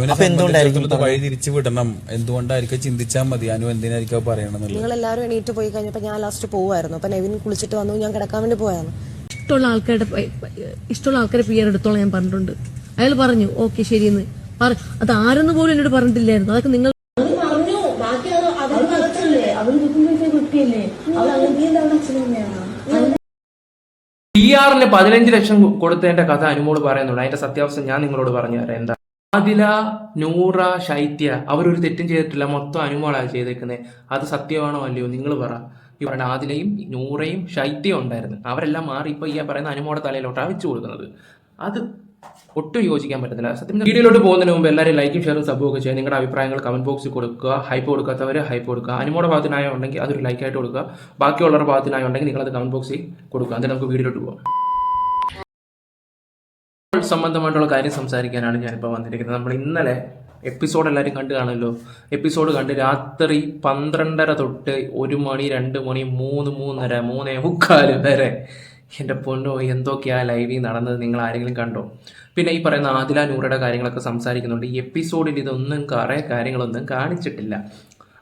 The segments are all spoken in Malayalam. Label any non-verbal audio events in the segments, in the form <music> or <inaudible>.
അപ്പൊ എന്തുകൊണ്ടായിരിക്കും വഴി തിരിച്ചു വിടണം. എന്തുകൊണ്ടായിരിക്കും ചിന്തിച്ചാൽ മതി? അനു എന്തിനായിരിക്കും പറയണം നിങ്ങൾ എല്ലാവരും എണീറ്റ് പോയി കഴിഞ്ഞപ്പോൾ ഞാൻ ലാസ്റ്റ് പോവായിരുന്നു. അപ്പൊ നെവിൻ കുളിച്ചിട്ട് വന്നു. ഞാൻ കിടക്കാൻ വേണ്ടി പോയായിരുന്നു ഇഷ്ടമുള്ള ആൾക്കാരുടെ ഇഷ്ടമുള്ള ആൾക്കാരെ പിയർ ആർ എടുത്തോളം ഞാൻ പറഞ്ഞിട്ടുണ്ട്. അയാൾ പറഞ്ഞു ഓക്കെ ശരിയെന്ന്. അത് ആരെന്ന് പോലും എന്നോട് പറഞ്ഞിട്ടില്ലായിരുന്നു. അതൊക്കെ നിങ്ങൾ പി ആറിന് പതിനഞ്ച് ലക്ഷം കൊടുത്തതിന്റെ കഥ അനുമോൾ പറയുന്നുണ്ട്. അതിന്റെ സത്യാവസ്ഥ ഞാൻ നിങ്ങളോട് പറഞ്ഞു തരാം എന്താ ആദില നൂറ ശൈത്യ അവരൊരു തെറ്റും ചെയ്തിട്ടില്ല. മൊത്തം അനുമോളാണ് ചെയ്തേക്കുന്നത് അത് സത്യമാണോ അല്ലയോ? നിങ്ങൾ പറ. ഈ ആദിലയും നൂറയും ശൈത്യം ഉണ്ടായിരുന്നു. അവരെല്ലാം മാറി ഇപ്പൊ ഈ പറയുന്ന അനുമോടെ തലയിലോട്ടാണ് വെച്ചു കൊടുക്കുന്നത്. അത് ഒട്ടും യോജിക്കാൻ പറ്റുന്നില്ല സത്യം വീഡിയോയിലോട്ട് പോകുന്നതിന് മുമ്പ് എല്ലാവരും ലൈക്കും ഷെയറും സബ്ബും ഒക്കെ ചെയ്യുക. നിങ്ങളുടെ അഭിപ്രായങ്ങൾ കമന്റ് ബോക്സിൽ കൊടുക്കുക. ഹൈപ്പ് കൊടുക്കാത്തവർ ഹൈപ്പ് കൊടുക്കുക. അനുമോടെ ഭാഗത്തിനായ ഉണ്ടെങ്കിൽ അതൊരു ലൈക്കായിട്ട് കൊടുക്കുക. ബാക്കിയുള്ളവരുടെ ഭാഗത്തിനായ ഉണ്ടെങ്കിൽ നിങ്ങളത് കമന്റ് ബോക്സിൽ കൊടുക്കുക. എന്നിട്ട് നമുക്ക് വീഡിയോയിലോട്ട് പോകാം സംബന്ധമായിട്ടുള്ള കാര്യം സംസാരിക്കാനാണ് ഞാനിപ്പോൾ വന്നിരിക്കുന്നത്. നമ്മൾ ഇന്നലെ എപ്പിസോഡ് എല്ലാവരും കണ്ടു കാണുമല്ലോ. എപ്പിസോഡ് കണ്ട് രാത്രി പന്ത്രണ്ടര തൊട്ട് ഒരു മണി രണ്ട് മണി മൂന്ന് മൂന്നര മൂന്നേ മുക്കാൽ വരെ എന്റെ പൊന്നോ എന്തൊക്കെയാ ലൈവിൽ നടന്നത് നിങ്ങൾ ആരെങ്കിലും കണ്ടോ? പിന്നെ ഈ പറയുന്ന ആദില നൂറയുടെ കാര്യങ്ങളൊക്കെ സംസാരിക്കുന്നുണ്ട്. ഈ എപ്പിസോഡിൽ ഇതൊന്നും കുറേ കാര്യങ്ങളൊന്നും കാണിച്ചിട്ടില്ല.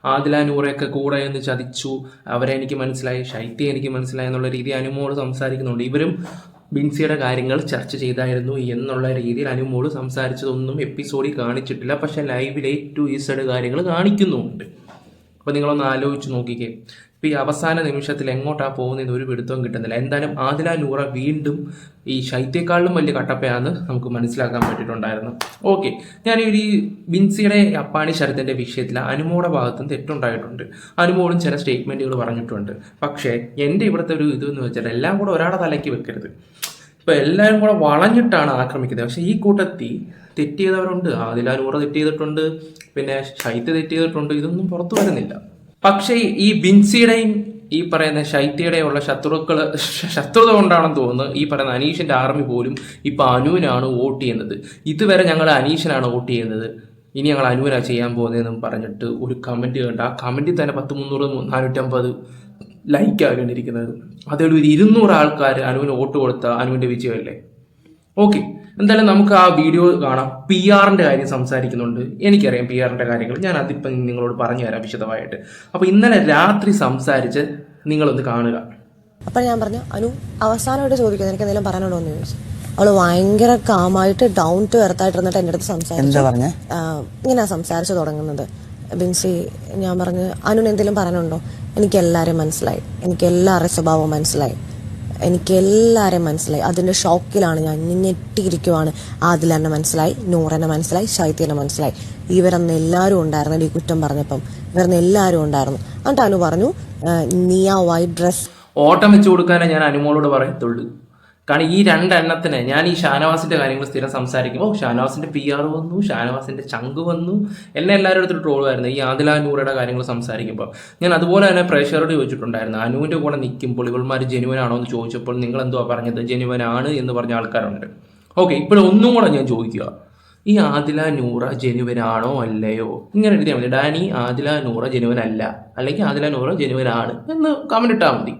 ആദില നൂറയൊക്കെ കൂടെ എന്ന് ചതിച്ചു. അവരെ എനിക്ക് മനസ്സിലായി. ശൈത്യ എനിക്ക് മനസ്സിലായി എന്നുള്ള രീതി അനുമോട് സംസാരിക്കുന്നുണ്ട്. ഇവരും ബിൻസിയുടെ കാര്യങ്ങൾ ചർച്ച ചെയ്തായിരുന്നു എന്നുള്ള രീതിയിൽ അനുമോൾ സംസാരിച്ചതൊന്നും എപ്പിസോഡിൽ കാണിച്ചിട്ടില്ല. പക്ഷെ ലൈവിൽ ടു ഇസഡ് കാര്യങ്ങൾ കാണിക്കുന്നുമുണ്ട്. അപ്പോൾ നിങ്ങളൊന്ന് ആലോചിച്ച് നോക്കിക്കേ. ഇപ്പോൾ ഈ അവസാന നിമിഷത്തിൽ എങ്ങോട്ടാണ് പോകുന്നതെന്ന് ഒരു പിടുത്തവും കിട്ടുന്നില്ല. എന്തായാലും ആദില നൂറ വീണ്ടും ഈ ശൈത്യക്കാളിലും വലിയ കട്ടപ്പയാന്ന് നമുക്ക് മനസ്സിലാക്കാൻ പറ്റിയിട്ടുണ്ടായിരുന്നു. ഓക്കെ ഞാൻ ഈ ബിൻസിയുടെ അപ്പാണി ശരത്തിന്റെ വിഷയത്തിൽ അനുമോടെ ഭാഗത്തും തെറ്റുണ്ടായിട്ടുണ്ട്. അനുമോളും ചില സ്റ്റേറ്റ്മെന്റുകൾ പറഞ്ഞിട്ടുണ്ട്. പക്ഷേ എന്റെ ഇവിടുത്തെ ഒരു ഇതെന്ന് വെച്ചാൽ എല്ലാം കൂടെ ഒരാളെ തലയ്ക്ക് വെക്കരുത്. ഇപ്പൊ എല്ലാവരും കൂടെ വളഞ്ഞിട്ടാണ് ആക്രമിക്കുന്നത്. പക്ഷേ ഈ കൂട്ടത്തിൽ തെറ്റ് ചെയ്തവരുണ്ട്. ആദിലാനൂറ തെറ്റ് ചെയ്തിട്ടുണ്ട്. പിന്നെ ശൈത്യ തെറ്റ് ചെയ്തിട്ടുണ്ട്. ഇതൊന്നും പുറത്തു വരുന്നില്ല. പക്ഷേ ഈ ബിൻസിയുടെയും ഈ പറയുന്ന ശൈത്യയുടെയും ഉള്ള ശത്രുക്കൾ ശത്രുത കൊണ്ടാണെന്ന് തോന്നുന്നു ഈ പറയുന്ന അനീഷിന്റെ ആർമി പോലും ഇപ്പൊ അനുവിനാണ് വോട്ട് ചെയ്യുന്നത്. ഇതുവരെ ഞങ്ങൾ അനീഷിനാണ് വോട്ട് ചെയ്യുന്നത്. ഇനി ഞങ്ങൾ അനുവിനാ ചെയ്യാൻ പോകുന്നതെന്നും പറഞ്ഞിട്ട് ഒരു കമന്റ് കണ്ട് ആ കമന്റിൽ തന്നെ പത്ത് മുന്നൂറ് നാനൂറ്റമ്പത് ലൈക്ക് ആകേണ്ടിയിരിക്കുന്നത് അതൊരു ഒരു ഇരുന്നൂറ് ആൾക്കാർ അനുവിന് വോട്ട് കൊടുത്ത അനുവിന്റെ വിജയമല്ലേ? ഓക്കെ എന്തായാലും നമുക്ക് ആ വീഡിയോ കാണാം. പി ആറിന്റെ കാര്യം സംസാരിക്കുന്നുണ്ട്. എനിക്കറിയാം പി ആറിന്റെ കാര്യങ്ങൾ. ഞാൻ അതിപ്പം നിങ്ങളോട് പറഞ്ഞു തരാം വിശദമായിട്ട്. അപ്പൊ ഇന്നലെ രാത്രി സംസാരിച്ച് നിങ്ങളൊന്ന് കാണുക. അപ്പൊ ഞാൻ പറഞ്ഞു അനു അവസാനമായിട്ട് ചോദിക്കുന്നത് എനിക്ക് എന്തെങ്കിലും പറയാനുണ്ടോ എന്ന് ചോദിച്ചു. അവൾ ഭയങ്കര കാമായിട്ട് ഡൗൺ ടു എർത്തായിട്ട് ഇരുന്നിട്ട് എന്റെ അടുത്ത് സംസാരിച്ചു. എന്താ പറഞ്ഞേ? ആഹ് ഇങ്ങനെയാ സംസാരിച്ചു തുടങ്ങുന്നത്. ബിൻസി ഞാൻ പറഞ്ഞു അനുന് എന്തെങ്കിലും പറയാനുണ്ടോ? എനിക്ക് എല്ലാവരും മനസ്സിലായി. എനിക്ക് എല്ലാവരുടെ സ്വഭാവവും മനസ്സിലായി. എനിക്ക് എല്ലാവരെയും മനസ്സിലായി. അതിന്റെ ഷോക്കിലാണ് ഞാൻ ഞെട്ടിയിരിക്കുവാണ്. ആദിലെന്നെ മനസ്സിലായി നൂറെന്നെ മനസ്സിലായി ശൈത്യനെ മനസ്സിലായി. ഇവരന്ന് എല്ലാവരും ഉണ്ടായിരുന്നു ഈ കുറ്റം പറഞ്ഞപ്പം. ഇവരന്ന് എല്ലാവരും ഉണ്ടായിരുന്നു. എന്നിട്ട് അനു പറഞ്ഞു നീ ആ വൈറ്റ് ഡ്രസ് ഓട്ടം വെച്ച് കൊടുക്കാനേ ഞാൻ അനുമോളോട് പറയത്തുള്ളൂ. കാരണം ഈ രണ്ടെണ്ണത്തിന് ഞാൻ ഈ ഷാനവാസിന്റെ കാര്യങ്ങൾ സ്ഥിരം സംസാരിക്കുമ്പോൾ ഷാനവാസിന്റെ പി ആർ വന്നു ഷാനവാസിന്റെ ചങ്ക് വന്നു. എന്നെ എല്ലാവരും എടുത്തിട്ട് ആയിരുന്നു. ഈ ആദില നൂറയുടെ കാര്യങ്ങൾ സംസാരിക്കുമ്പോൾ ഞാൻ അതുപോലെ തന്നെ പ്രേക്ഷകരോട് ചോദിച്ചിട്ടുണ്ടായിരുന്നു. അനുവിന്റെ കൂടെ നിൽക്കുമ്പോൾ ഇവൾമാർ ജെനുവനാണോ എന്ന് ചോദിച്ചപ്പോൾ നിങ്ങൾ എന്തുവാ പറഞ്ഞത്? ജെനുവനാണ് എന്ന് പറഞ്ഞ ആൾക്കാരുണ്ട്. ഓക്കെ ഇപ്പോൾ ഒന്നും കൂടെ ഞാൻ ചോദിക്കുക. ഈ ആദില നൂറ ജനുവനാണോ അല്ലയോ? ഇങ്ങനെ എഴുതിയാൽ മതി. ഡാനി ആദില നൂറ ജെനുവൻ അല്ല അല്ലെങ്കിൽ ആദില നൂറ ജെനുവനാണ് എന്ന് കമന്റ് ഇട്ടാൽ മതി.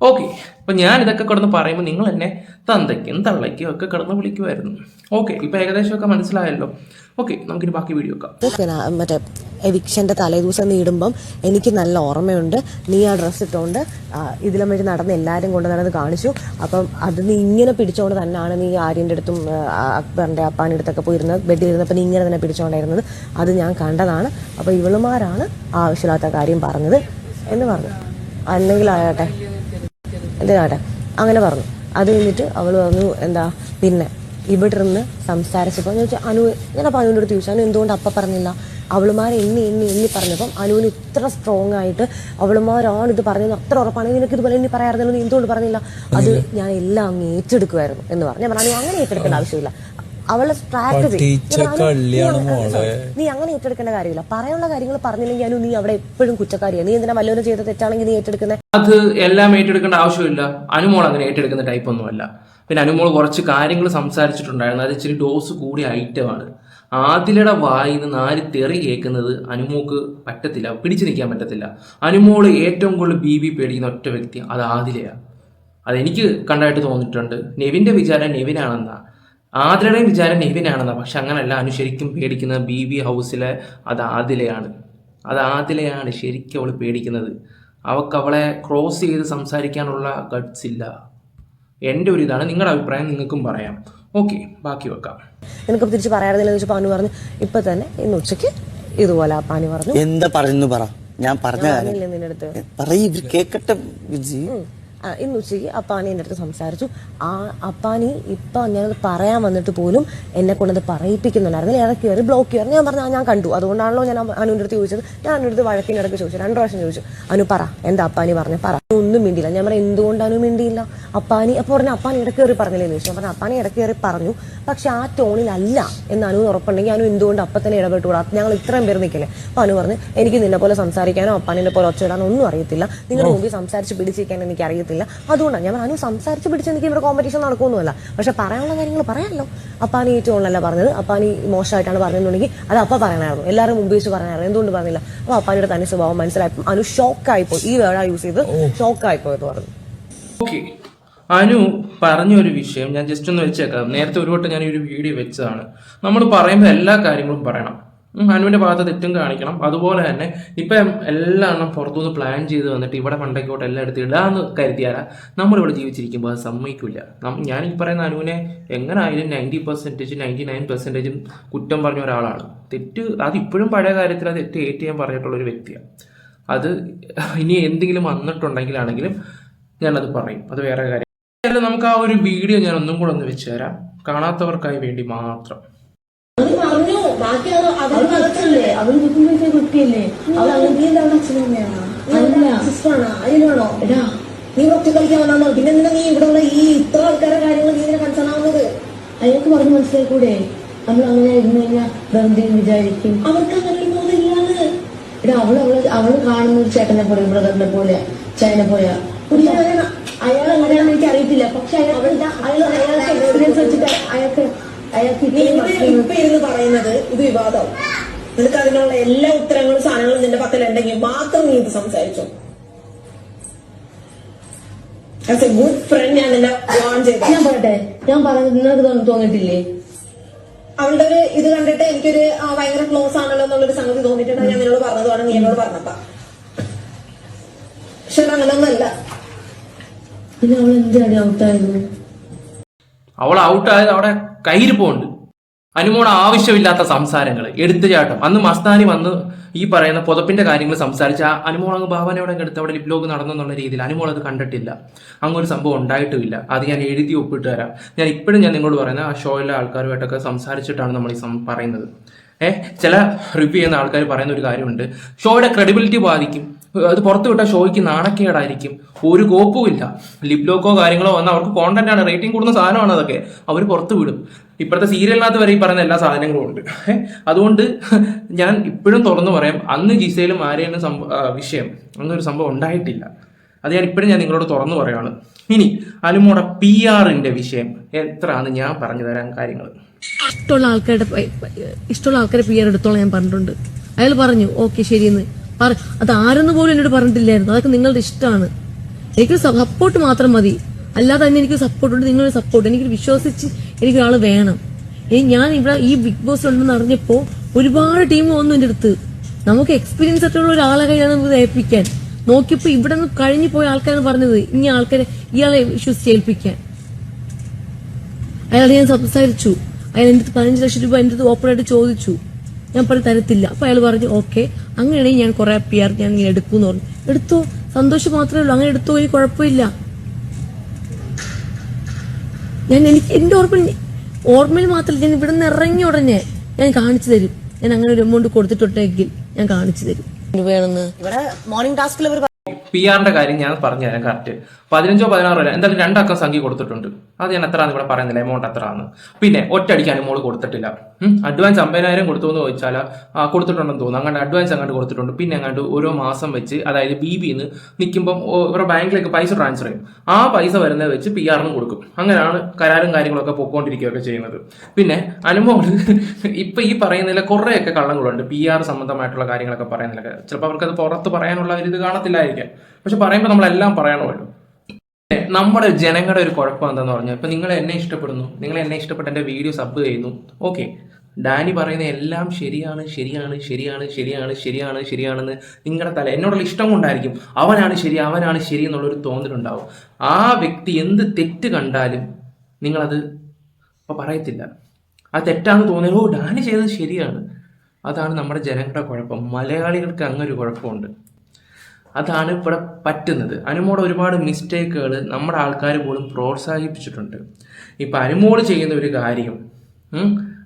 ഓക്കെ അപ്പൊ ഞാൻ ഇതൊക്കെ കിടന്ന് പറയുമ്പോൾ നിങ്ങൾ എന്നെ തന്തയ്ക്കും തള്ളയ്ക്കും ഒക്കെ കിടന്ന് വിളിക്കുമായിരുന്നു ഓക്കെ ഇപ്പൊ ഏകദേശം ഒക്കെ മനസ്സിലായല്ലോ. ഓക്കെ നമുക്കിനി ബാക്കി വീഡിയോ പിന്നെ മറ്റേ എവിക്ഷന്റെ തലേദിവസം നീടുമ്പം എനിക്ക് നല്ല ഓർമ്മയുണ്ട്. നീ ആ ഡ്രസ്സ് ഇട്ടുകൊണ്ട് ഇതിലും വഴി നടന്ന് എല്ലാവരും കൊണ്ട് നടന്ന് കാണിച്ചു. അപ്പം അത് നീ ഇങ്ങനെ പിടിച്ചോണ്ട് തന്നെയാണ് നീ ആര്യന്റെ അടുത്തും അക്ബറിന്റെ അപ്പാന്റെ അടുത്തൊക്കെ പോയിരുന്നത് ബെഡിൽ ഇരുന്നപ്പോൾ നീ ഇങ്ങനെ തന്നെ പിടിച്ചോണ്ടായിരുന്നത്. അത് ഞാൻ കണ്ടതാണ്. അപ്പോൾ ഇവളുമാരാണ് ആവശ്യമില്ലാത്ത കാര്യം പറഞ്ഞത് എന്ന് പറഞ്ഞു. അല്ലെങ്കിൽ ആകട്ടെ എന്തിനാട്ടെ അങ്ങനെ പറഞ്ഞു. അത് കഴിഞ്ഞിട്ട് അവൾ പറഞ്ഞു എന്താ പിന്നെ ഇവിടെ ഇരുന്ന് സംസാരിച്ചപ്പോൾ ഞാൻ ചോദിച്ചു അനു ഇങ്ങനെ അപ്പം അനുവിന്റെ അടുത്ത് ചോദിച്ചു. അനു എന്തുകൊണ്ട് അപ്പം പറഞ്ഞില്ല? അവളുമാരെ എണ്ണി എണ്ണി എണ്ണി പറഞ്ഞപ്പം അനുവിന് ഇത്ര സ്ട്രോങ് ആയിട്ട് അവളുമാരാണ് ഇത് പറഞ്ഞത് അത്ര ഉറപ്പാണെങ്കിൽ നിനക്ക് ഇതുപോലെ എണ്ണി പറയാറുണ്ടല്ലോ നീ എന്തുകൊണ്ട് പറഞ്ഞില്ല? അത് ഞാൻ എല്ലാം അങ്ങ് ഏറ്റെടുക്കുമായിരുന്നു എന്ന് പറഞ്ഞു. ഞാൻ പറഞ്ഞു അങ്ങനെ ഏറ്റെടുക്കേണ്ട ആവശ്യമില്ല. അവളുടെ സ്ട്രാറ്റജി ടീച്ചർ കള്ളിയാണ് മോളെ. നീ അങ്ങനെ ഏറ്റെടുക്കേണ്ട കാര്യമില്ല. പറയാനുള്ള കാര്യങ്ങൾ പറഞ്ഞില്ലെങ്കിൽ നീ അവിടെ എപ്പോഴും കുറ്റക്കാരിയാണ് നീ എന്തിനാ വല്ലവരും ചെയ്ത തെറ്റാണെങ്കിൽ നീ ഏറ്റെടുക്കുന്നത് അത് എല്ലാം ഏറ്റെടുക്കേണ്ട ആവശ്യമില്ല. അനുമോൾ അങ്ങനെ ഏറ്റെടുക്കുന്ന ടൈപ്പ് ഒന്നുമല്ല. പിന്നെ അനുമോൾ കുറച്ച് കാര്യങ്ങൾ സംസാരിച്ചിട്ടുണ്ടായിരുന്നു. അത് ഇച്ചിരി ഡോസ് കൂടിയ ഐറ്റമാണ് ആദിലയുടെ വായിൽ നിന്ന് നാല് തെറി കേൾക്കുന്നത് അനുമോക്ക് പറ്റത്തില്ല. പിടിച്ചു നിൽക്കാൻ പറ്റത്തില്ല. അനുമോൾ ഏറ്റവും കൂടുതൽ ബി ബി പേടിക്കുന്ന ഒറ്റ വ്യക്തി അത് ആദിലയാണ് അതെനിക്ക് കണ്ടായിട്ട് തോന്നിയിട്ടുണ്ട്. നെവിന്റെ വിചാരം നെവിനാണെന്നാ. ആതിരയുടെയും വിചാരം നിവിനാണെന്നാണ് പക്ഷെ അങ്ങനല്ല. അനു ശരിക്കും പേടിക്കുന്നത് ബി ബി ഹൗസിലെ അത് ആദിലയാണ്. അത് ആദിലയാണ് ശരിക്കും അവൾ പേടിക്കുന്നത്. അവൾക്ക് അവളെ ക്രോസ് ചെയ്ത് സംസാരിക്കാനുള്ള ഗട്ട്സ് ഇല്ല. എന്റെ ഒരു ഇതാണ്. നിങ്ങളുടെ അഭിപ്രായം നിങ്ങൾക്കും പറയാം. ഓക്കെ ബാക്കി വെക്കാം. നിനക്ക് തിരിച്ച് പറയാറില്ല ചോദിച്ചപ്പോൾ അനു പറഞ്ഞു ഇപ്പൊ തന്നെ ഇന്ന് ഉച്ചയ്ക്ക് ഇതുപോലെ പാനി പറഞ്ഞു. എന്താ പറയുന്നു പറ. ഞാൻ പറഞ്ഞ കാര്യം. പറഞ്ഞില്ലേ നിന്റെ അടുത്ത്. പറയ് കേക്കട്ടെ വിജി. ഇന്ന് ഉച്ചയ്ക്ക് അപ്പാനി എന്റെ അടുത്ത് സംസാരിച്ചു. ആ അപ്പാനി ഇപ്പം ഞാനത് പറയാൻ വന്നിട്ട് പോലും എന്നെ കൊണ്ടത് പറയിപ്പിക്കുന്നുണ്ടായിരുന്നു ഇടയ്ക്ക് കയറി ബ്ലോക്ക് ചെയ്യാറ് ഞാൻ പറഞ്ഞു ഞാൻ കണ്ടു. അതുകൊണ്ടാണല്ലോ ഞാൻ അനുവിന്റെ അടുത്ത് ചോദിച്ചത്. ഞാൻ അനുവിന്റെ അടുത്ത് വഴക്കിന്റെ ഇടയ്ക്ക് ചോദിച്ചു. രണ്ട് പ്രാവശ്യം ചോദിച്ചു. അനു പറ എന്താ അപ്പാനി പറഞ്ഞു പറ. ഒന്നും മിണ്ടിയില്ല. ഞാൻ പറഞ്ഞു എന്തുകൊണ്ടാണ് മിണ്ടിയില്ല? അപ്പാനി അപ്പൊ പറഞ്ഞു അപ്പാനി ഇടയ്ക്ക് കയറി പറഞ്ഞില്ലേ ചോദിച്ചു ഞാൻ പറഞ്ഞു അപ്പാനി ഇടയ്ക്ക് കയറി പറഞ്ഞു. പക്ഷെ ആ ടോണിലല്ല എന്ന് അനു ഉറപ്പുണ്ടെങ്കിൽ അനു എന്തുകൊണ്ട് അപ്പം തന്നെ ഇടപെട്ടുകൂടാ? ഞങ്ങൾ ഇത്രയും പേര് നിൽക്കില്ലേ? അപ്പൊ അനു പറഞ്ഞു എനിക്ക് നിന്നെ പോലെ സംസാരിക്കാനോ അപ്പാനിനെ പോലെ ഒച്ചയിടാനോ ഒന്നും അറിയത്തില്ല. നിങ്ങളുടെ മുമ്പിൽ സംസാരിച്ച് പിടിച്ചിരിക്കാൻ എനിക്ക് അറിയത്തില്ല. അതുകൊണ്ടാണ് ഞാൻ അനു സംസാരിച്ച് പിടിച്ച് എനിക്ക് ഇവിടെ കോമ്പറ്റീഷൻ നടക്കുമൊന്നുമല്ല പക്ഷെ പറയാനുള്ള കാര്യങ്ങൾ പറയാമല്ലോ അപ്പാനി ഈ ടോണിലല്ല പറഞ്ഞത്. അപ്പാനി മോശമായിട്ടാണ് പറഞ്ഞതെന്നുണ്ടെങ്കിൽ അത് അപ്പ പറയണമായിരുന്നു. എല്ലാവരും മുമ്പ് വെച്ച് പറയണമായിരുന്നു എന്തുകൊണ്ട് പറഞ്ഞില്ല? അപ്പൊ അപ്പാനിയുടെ തന്നെ സ്വഭാവം മനസ്സിലായി അനു ഷോക്ക് ഷോക്കായിപ്പോയി ഈ വേർഡാണ് യൂസ് ചെയ്ത് എന്ന് പറഞ്ഞു. ഓക്കെ. അനു പറഞ്ഞൊരു വിഷയം ഞാൻ ജസ്റ്റ് ഒന്ന് വെച്ചേക്കാം. നേരത്തെ ഒരു വട്ടം ഞാൻ ഒരു വീഡിയോ വെച്ചതാണ്. നമ്മൾ പറയുമ്പോൾ എല്ലാ കാര്യങ്ങളും പറയണം. അനുവിന്റെ ഭാഗത്ത് തെറ്റും കാണിക്കണം. അതുപോലെ തന്നെ ഇപ്പം എല്ലാം പുറത്തുനിന്ന് പ്ലാൻ ചെയ്ത് വന്നിട്ട് ഇവിടെ പണ്ടേക്കോട്ട് എല്ലാം എടുത്ത് ഇടാന്ന് കരുതിയാലാ നമ്മളിവിടെ ജീവിച്ചിരിക്കുമ്പോൾ അത് സമ്മതിക്കില്ല ഞാൻ ഈ പറയുന്ന അനുവിനെ എങ്ങനെ ആയാലും നയന്റി പെർസെന്റേജ് നയന്റി നയൻ പെർസെന്റേജും കുറ്റം പറഞ്ഞ ഒരാളാണ്. തെറ്റ് അത് ഇപ്പോഴും പഴയ കാര്യത്തിൽ അത് തെറ്റ് ഏറ്റ് ചെയ്യാൻ പറഞ്ഞിട്ടുള്ള ഒരു വ്യക്തിയാണ് അത് ഇനി എന്തെങ്കിലും വന്നിട്ടുണ്ടെങ്കിലാണെങ്കിലും ഞാനത് പറയും. അത് വേറെ കാര്യം. എന്തായാലും നമുക്ക് ആ ഒരു വീഡിയോ ഞാൻ ഒന്നും കൂടെ ഒന്ന് വെച്ച് തരാം. കാണാത്തവർക്കായി വേണ്ടി മാത്രം. നീ ഒറ്റ കളിക്കാൻ വന്നാണോ പിന്നെ എന്തിനാ നീ ഇവിടെ ഉള്ള ഈ ഇത്ര ആൾക്കാരുടെ കാര്യങ്ങൾ നീ ഇങ്ങനെ കൺസേൺ ആവുന്നത്? അയാൾക്ക് പറഞ്ഞ് മനസ്സിലാക്കൂടെ നമ്മൾ അങ്ങനെ ഇരുന്നു കഴിഞ്ഞാൽ വെറുതെ വിചാരിക്കും. അവർക്ക് അങ്ങനെ എടാ അവൾ അവൾ അവൾ കാണുന്ന ചേട്ടനെ പോലെ ബ്രദറിനെ പോലെ ചൈനെ പോലെ. അയാൾ അങ്ങനെയാണെന്ന് എനിക്ക് അറിയത്തില്ല പക്ഷെ അയാൾ അയാൾ അയാൾക്ക് എക്സ്പീരിയൻസ് വെച്ചിട്ട് അയാൾക്ക് അയാൾക്ക് ഇപ്പൊ ഇരുന്ന് പറയുന്നത് ഇത് വിവാദം. നിനക്ക് അതിനുള്ള എല്ലാ ഉത്തരങ്ങളും സാധനങ്ങളും നിന്റെ പക്കലുണ്ടെങ്കിൽ മാത്രം നീ ഇത് സംസാരിച്ചോ. ആസ് എ ഗുഡ് ഫ്രണ്ട് ഞാൻ നിന്നെ വാൺ ചെയ്തു ഞാൻ പറയട്ടെ. ഞാൻ പറഞ്ഞത് നിങ്ങൾക്ക് തോന്നിട്ടില്ലേ അവളുടെ ഒരു ഇത് കണ്ടിട്ട് എനിക്കൊരു ഭയങ്കര ക്ലോസ് ആണല്ലോ എന്നുള്ളൊരു സംഗതി തോന്നിയിട്ടുണ്ട്. ഞാൻ നിന്നോട് പറഞ്ഞതാണ് നീ എന്നോട് പറഞ്ഞപ്പ. പക്ഷെ അത് അങ്ങനെയൊന്നല്ല പിന്നെ അവൾ എന്തിനാണ് ഔട്ടായിരുന്നു? അവൾ ഔട്ടായത് അവിടെ കയ്യിൽ പോണ്ട് അനുമോൾ ആവശ്യമില്ലാത്ത സംസാരങ്ങൾ എടുത്തുചാട്ടം. അന്ന് മസ്താനി വന്ന് ഈ പറയുന്ന പുതപ്പിന്റെ കാര്യങ്ങൾ സംസാരിച്ച ആ അനുമോൾ അങ്ങ് ഭാവനയോടെ എടുത്ത് അവിടെ ലിപ്ലോഗ് നടന്നെന്നുള്ള രീതിയിൽ അനുമോൾ അത് കണ്ടിട്ടില്ല. അങ്ങ് ഒരു സംഭവം ഉണ്ടായിട്ടുമില്ല. അത് ഞാൻ എഴുതി ഒപ്പിട്ട് തരാം. ഞാൻ ഇപ്പോഴും ഞാൻ നിങ്ങളോട് പറയുന്ന ആ ഷോയിലെ ആൾക്കാരുമായിട്ടൊക്കെ സംസാരിച്ചിട്ടാണ് നമ്മൾ ഈ പറയുന്നത്. ഏഹ് ചില റിവ്യൂ ചെയ്യുന്ന ആൾക്കാർ പറയുന്ന ഒരു കാര്യമുണ്ട്. ഷോയുടെ ക്രെഡിബിലിറ്റി ബാധിക്കും. അത് പുറത്തു വിട്ട ഷോയ്ക്ക് നാണക്കേടായിരിക്കും. ഒരു കോപ്പും ഇല്ല. ലിപ്ലോക്കോ കാര്യങ്ങളോ വന്ന അവർക്ക് കോണ്ടന്റ് ആണ്. റേറ്റിംഗ് കൂടുന്ന സാധനമാണ് അതൊക്കെ. അവർ പുറത്തു വിടും. ഇപ്പോഴത്തെ സീരിയലിനകത്ത് വരെ ഈ പറയുന്ന എല്ലാ സാധനങ്ങളും ഉണ്ട്. അതുകൊണ്ട് ഞാൻ ഇപ്പോഴും തുറന്നു പറയാം. അന്ന് ജിസയിലും ആരെയും വിഷയം അങ്ങനൊരു സംഭവം ഉണ്ടായിട്ടില്ല. അത് ഞാൻ ഇപ്പോഴും ഞാൻ നിങ്ങളോട് തുറന്നു പറയാണ്. ഇനി അനുമോടെ പി ആറിന്റെ വിഷയം. എത്രയാണ് ഞാൻ പറഞ്ഞു തരാൻ കാര്യങ്ങൾ ഇഷ്ടമുള്ള ആൾക്കാരുടെ ഇഷ്ടമുള്ള ആൾക്കാരെ പി ആർ എടുത്തോളം ഞാൻ പറഞ്ഞിട്ടുണ്ട്. അയാൾ പറഞ്ഞു ഓക്കെ ശരിയെന്ന്. അത് ആരെന്ന് പോലും എന്നോട് പറഞ്ഞിട്ടില്ലായിരുന്നു. അതൊക്കെ നിങ്ങളുടെ ഇഷ്ടമാണ്. എനിക്ക് സപ്പോർട്ട് മാത്രം മതി. അല്ലാതെ തന്നെ എനിക്ക് സപ്പോർട്ട് ഉണ്ട്. നിങ്ങളുടെ സപ്പോർട്ട് എനിക്ക് വിശ്വസിച്ച് എനിക്ക് വേണം. ഇനി ഞാൻ ഇവിടെ ഈ ബിഗ് ബോസ് ഉണ്ടെന്ന് അറിഞ്ഞപ്പോ ഒരുപാട് ടീം വന്നു എന്റെ അടുത്ത്. നമുക്ക് എക്സ്പീരിയൻസ് ആയിട്ടുള്ള ഒരാളെ കയ്യിലാണ് നമുക്ക് ഏൽപ്പിക്കാൻ. നോക്കിയപ്പോ ഇവിടെ നിന്ന് കഴിഞ്ഞു പോയ ആൾക്കാരാണ് പറഞ്ഞത്. ഇനി ആൾക്കാരെ ഇയാളെ വിശ്വസിച്ച് ഏൽപ്പിക്കാൻ. അയാൾ ഞാൻ സംസാരിച്ചു. അയാൾ എന്റെ പതിനഞ്ച് ലക്ഷം രൂപ എന്റെ ഓപ്പൺ ചോദിച്ചു. ഞാൻ പറഞ്ഞു തരത്തില്ല. അപ്പൊ അയാൾ പറഞ്ഞു ഓക്കെ. അങ്ങനെയാണെങ്കിൽ ഞാൻ കുറെ പി ആർ ഞാൻ ഇങ്ങനെ എടുക്കൂന്ന് പറഞ്ഞു. എടുത്തോ. സന്തോഷം മാത്രമേ ഉള്ളൂ. അങ്ങനെ എടുത്തോ ഇനി കുഴപ്പമില്ല. ഞാൻ എനിക്ക് എന്റെ ഓർമ്മ ഓർമ്മയിൽ മാത്രമല്ല ഞാൻ ഇവിടെ നിന്ന് ഇറങ്ങി ഉടനെ ഞാൻ കാണിച്ചു തരും. ഞാൻ അങ്ങനെ ഒരു എമൗണ്ട് കൊടുത്തിട്ടുണ്ടെങ്കിൽ ഞാൻ കാണിച്ചു തരും. വേണമെന്ന് ഇവിടെ മോർണിംഗ് ടാസ്കിൽ പി ആറിന്റെ കാര്യം ഞാൻ പറഞ്ഞു തരാം കറക്റ്റ് പതിനഞ്ചോ പതിനാറോ അല്ല എന്തായാലും രണ്ടക്കം സംഖ്യ കൊടുത്തിട്ടുണ്ട്. അത് ഞാൻ എത്ര ഇവിടെ പറയുന്നില്ല എമൗണ്ട് എത്രയാണ് പിന്നെ ഒറ്റയടിക്ക് മോൾ കൊടുത്തിട്ടില്ല. അഡ്വാൻസ് അമ്പതിനായിരം കൊടുത്തു എന്ന് ചോദിച്ചാൽ കൊടുത്തിട്ടുണ്ടെന്ന് തോന്നുന്നു. അങ്ങോട്ട് അഡ്വാൻസ് അങ്ങോട്ട് കൊടുത്തിട്ടുണ്ട്. പിന്നെ അങ്ങോട്ട് ഓരോ മാസം വെച്ച് അതായത് ബി ബി എന്ന് നിൽക്കുമ്പം ഇവരുടെ ബാങ്കിലേക്ക് പൈസ ട്രാൻസ്ഫർ ചെയ്യും. ആ പൈസ വരുന്നത് വെച്ച് പി ആറിന് കൊടുക്കും. അങ്ങനെയാണ് കരാറും കാര്യങ്ങളൊക്കെ പൊക്കോണ്ടിരിക്കുകയൊക്കെ ചെയ്യുന്നത്. പിന്നെ അനുമോൾ <laughs> ഇപ്പൊ ഈ പറയുന്നതിൽ കുറേയൊക്കെ കള്ളങ്ങളുണ്ട്. പി ആർ സംബന്ധമായിട്ടുള്ള കാര്യങ്ങളൊക്കെ പറയുന്നില്ല ചിലപ്പോൾ അത് പുറത്ത് പറയാനുള്ള ഒരു ഇത് കാണത്തില്ലായിരിക്കാം. പക്ഷെ പറയുമ്പോൾ നമ്മളെല്ലാം പറയണമല്ലോ. നമ്മുടെ ജനങ്ങളുടെ ഒരു കുഴപ്പം എന്താന്ന് പറഞ്ഞാൽ ഇപ്പൊ നിങ്ങൾ എന്നെ ഇഷ്ടപ്പെടുന്നു. നിങ്ങൾ എന്നെ ഇഷ്ടപ്പെട്ട് എന്റെ വീഡിയോ സബ് ചെയ്യുന്നു. ഓക്കെ ഡാനി പറയുന്ന എല്ലാം ശരിയാണ് ശരിയാണ് ശരിയാണ് ശരിയാണ് ശരിയാണ് ശരിയാണെന്ന് നിങ്ങളുടെ തല എന്നോടുള്ള ഇഷ്ടം കൊണ്ടായിരിക്കും. അവനാണ് ശരി അവനാണ് ശരി എന്നുള്ളൊരു തോന്നലുണ്ടാവും. ആ വ്യക്തി എന്ത് തെറ്റ് കണ്ടാലും നിങ്ങളത് ഇപ്പം പറയത്തില്ല. ആ തെറ്റാന്ന് തോന്നിയാൽ ഓ ഡാനി ചെയ്തത് ശരിയാണ്. അതാണ് നമ്മുടെ ജനങ്ങളുടെ കുഴപ്പം. മലയാളികൾക്ക് അങ്ങനൊരു കുഴപ്പമുണ്ട്. അതാണ് ഇവിടെ പറ്റുന്നത്. അനുമോടെ ഒരുപാട് മിസ്റ്റേക്കുകൾ നമ്മുടെ ആൾക്കാർ പോലും പ്രോത്സാഹിപ്പിച്ചിട്ടുണ്ട്. ഇപ്പം അനുമോട് ചെയ്യുന്ന ഒരു കാര്യം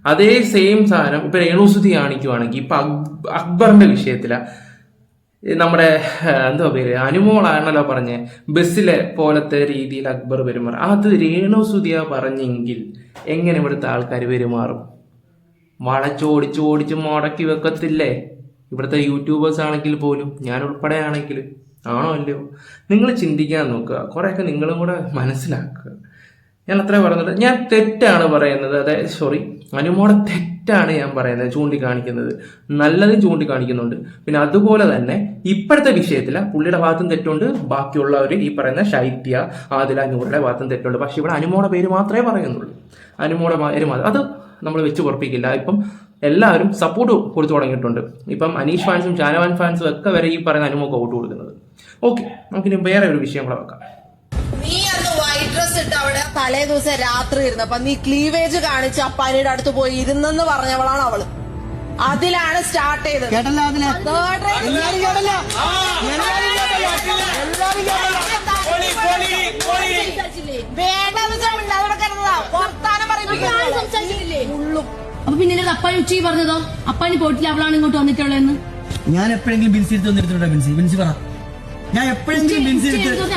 അതേ സെയിം സാധനം ഇപ്പൊ രേണുസുതി കാണിക്കുവാണെങ്കിൽ ഇപ്പൊ അക്ബറിന്റെ വിഷയത്തില നമ്മുടെ എന്തോ പേര് അനുമോളാണല്ലോ പറഞ്ഞ ബസ്സിലെ പോലത്തെ രീതിയിൽ അക്ബർ പെരുമാറും. അത് രേണുസുതിയ പറഞ്ഞെങ്കിൽ എങ്ങനെ ഇവിടുത്തെ ആൾക്കാർ പെരുമാറും? വളച്ചോടിച്ച് ഓടിച്ച് മുടക്കി വെക്കത്തില്ലേ? ഇവിടുത്തെ യൂട്യൂബേഴ്സ് ആണെങ്കിൽ പോലും ഞാൻ ഉൾപ്പെടെ ആണെങ്കിൽ ആണോ അല്ലയോ? നിങ്ങൾ ചിന്തിക്കാൻ നോക്കുക. കുറേയൊക്കെ നിങ്ങളും കൂടെ മനസ്സിലാക്കുക. ഞാൻ അത്രേ പറയുന്നത് ഞാൻ തെറ്റാണ് പറയുന്നത്. അതായത് സോറി അനുമോടെ തെറ്റാണ് ഞാൻ പറയുന്നത് ചൂണ്ടിക്കാണിക്കുന്നത്. നല്ലത് ചൂണ്ടിക്കാണിക്കുന്നുണ്ട്. പിന്നെ അതുപോലെ തന്നെ ഇപ്പോഴത്തെ വിഷയത്തിൽ പുള്ളിയുടെ ഭാഗത്തും തെറ്റുണ്ട്. ബാക്കിയുള്ളവർ ഈ പറയുന്ന ശൈത്യ ആദില നൂറിന്റെ ഭാഗത്തും തെറ്റുണ്ട്. പക്ഷെ ഇവിടെ അനുമോടെ പേര് മാത്രമേ പറയുന്നുള്ളൂ. അനുമോടെ പേര് മാത്രം അത് നമ്മൾ വെച്ച് ഉറപ്പിക്കില്ല. ഇപ്പം എല്ലാവരും സപ്പോർട്ട് കൊടുത്തു തുടങ്ങിയിട്ടുണ്ട്. ഇപ്പം അനീഷ് ഫാൻസും ഷാനവാൻ ഫാൻസും ഒക്കെ വരെ ഈ പറയുന്ന അനുമോക്ക് വോട്ട് കൊടുക്കുന്നത്. ഓക്കെ നമുക്കിനി വേറെ ഒരു വിഷയം കൂടെ വെക്കാം. നീ അന്ന് വൈറ്റ് ഡ്രസ് തലേ ദിവസം രാത്രി ഇരുന്നപ്പോ നീ ക്ലീവേജ് കാണിച്ച അപ്പാനിയുടെ അടുത്ത് പോയി ഇരുന്നെന്ന് പറഞ്ഞവളാണ് അവൾ. അതിലാണ് സ്റ്റാർട്ട് ചെയ്തത്. കേട്ടല്ലോ അതിലെ? Third rank എല്ലാരും കേട്ടല്ലോ? എല്ലാരും കേട്ടല്ലോ? എല്ലാരും കേട്ടല്ലോ? വേണ്ടെന്ന് വെച്ചാൽ മിണ്ടാതെ കിടന്നതാ. വർത്താനം പറയുന്നത് ഉള്ളും. അപ്പൊ പിന്നെ അപ്പാൻ അപ്പാനി ഉച്ചയ്ക്ക് പറഞ്ഞതോ? അപ്പാനി പോയിട്ടില്ല അവളാണ് ഇങ്ങോട്ട് വന്നിട്ടുള്ളതെന്ന്? ഞാൻ എപ്പോഴെങ്കിലും ബിൻസി എടുത്ത് വന്നിട്ടുണ്ടോ ബിൻസി? ബിൻസി പറ. ഞാൻ എപ്പോഴെങ്കിലും ബിൻസി എടുത്ത്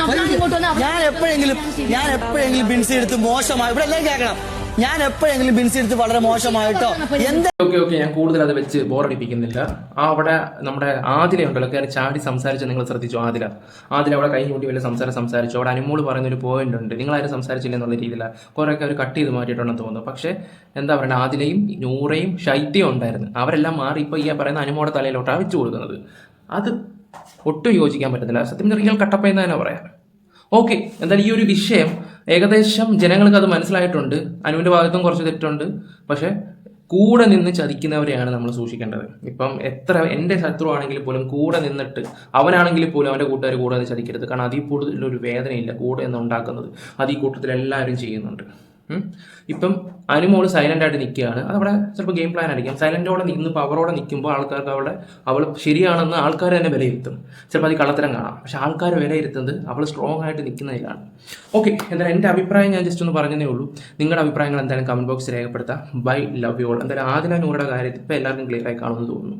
ഞാൻ എപ്പോഴെങ്കിലും ഞാൻ എപ്പോഴെങ്കിലും ബിൻസി എടുത്ത് മോശമായി ഇവിടെ എല്ലാം കേൾക്കണം. ഞാൻ എപ്പോഴെങ്കിലും ബിൻസി എടുത്ത് വളരെ മോശമായിട്ടോ? എന്ത് ഓക്കെ ഓക്കെ ഞാൻ കൂടുതൽ അത് വെച്ച് ബോറടിപ്പിക്കുന്നില്ല ആ അവിടെ നമ്മുടെ ആദില ഉണ്ടല്ലോ കയറി ചാടി സംസാരിച്ച് നിങ്ങൾ ശ്രദ്ധിച്ചു ആദില. ആദില അവിടെ കൈ കൂട്ടി വലിയ സംസാരം സംസാരിച്ചു. അവിടെ അനുമോൾ പറയുന്ന ഒരു പോയിന്റ് ഉണ്ട്. നിങ്ങൾ ആരും സംസാരിച്ചില്ല എന്നുള്ള രീതിയിലാണ് കുറേയൊക്കെ അവർ കട്ട് ചെയ്ത് മാറ്റിയിട്ടുണ്ടെന്ന് തോന്നുന്നു. പക്ഷേ എന്താ പറയുക ആദിലയും നൂറയും ശൈത്യം ഉണ്ടായിരുന്നു. അവരെല്ലാം മാറി ഇപ്പോൾ ഈ പറയുന്ന അനുമോടെ തലയിലോട്ടാണ് വെച്ച് കൊടുക്കുന്നത്. അത് ഒട്ടും യോജിക്കാൻ പറ്റുന്നില്ല സത്യം റിയൽ കട്ടപ്പ എന്ന് തന്നെ പറയാം. ഓക്കെ എന്തായാലും ഈ ഒരു വിഷയം ഏകദേശം ജനങ്ങൾക്ക് അത് മനസ്സിലായിട്ടുണ്ട്. അനുവിന്റെ ഭാഗത്തും കുറച്ച് തെറ്റുണ്ട്. പക്ഷേ കൂടെ നിന്ന് ചതിക്കുന്നവരെയാണ് നമ്മൾ സൂക്ഷിക്കേണ്ടത്. ഇപ്പം എത്ര എന്റെ ശത്രു ആണെങ്കിൽ പോലും കൂടെ നിന്നിട്ട് അവനാണെങ്കിൽ പോലും അവന്റെ കൂട്ടുകാർ കൂടെ നിന്ന് ചതിക്കരുത്. കാരണം അതിൽ കൂടുതലൊരു വേദനയില്ല കൂടെ നിന്ന് ഉണ്ടാക്കുന്നത്. അത് ഈ കൂട്ടത്തിൽ എല്ലാവരും ചെയ്യുന്നുണ്ട്. ഇപ്പം അനുമോൾ സൈലന്റ് ആയിട്ട് നിൽക്കുകയാണ് അതവിടെ ചിലപ്പോൾ ഗെയിം പ്ലാൻ ആയിരിക്കും. സൈലന്റോടെ നിന്ന് പവറോടെ നിൽക്കുമ്പോൾ ആൾക്കാർക്ക് അവിടെ അവൾ ശരിയാണെന്ന് ആൾക്കാർ തന്നെ വിലയിരുത്തും. ചിലപ്പോൾ അത് കള്ളത്തരം കാണാം. പക്ഷെ ആൾക്കാർ വിലയിരുത്തുന്നത് അവൾ സ്ട്രോങ് ആയിട്ട് നിൽക്കുന്നതിലാണ് ഓക്കെ എന്തായാലും എന്റെ അഭിപ്രായം ഞാൻ ജസ്റ്റ് ഒന്ന് പറഞ്ഞതേ ഉള്ളൂ. നിങ്ങളുടെ അഭിപ്രായങ്ങൾ എന്തായാലും കമന്റ് ബോക്സിൽ രേഖപ്പെടുത്താം. ബൈ ലവ് യു ഓൾ എന്തായാലും ആദ്യം നൂറുടെ കാര്യത്തിൽ ഇപ്പോൾ എല്ലാവർക്കും ക്ലിയർ ആയി കാണുമെന്ന് തോന്നുന്നു.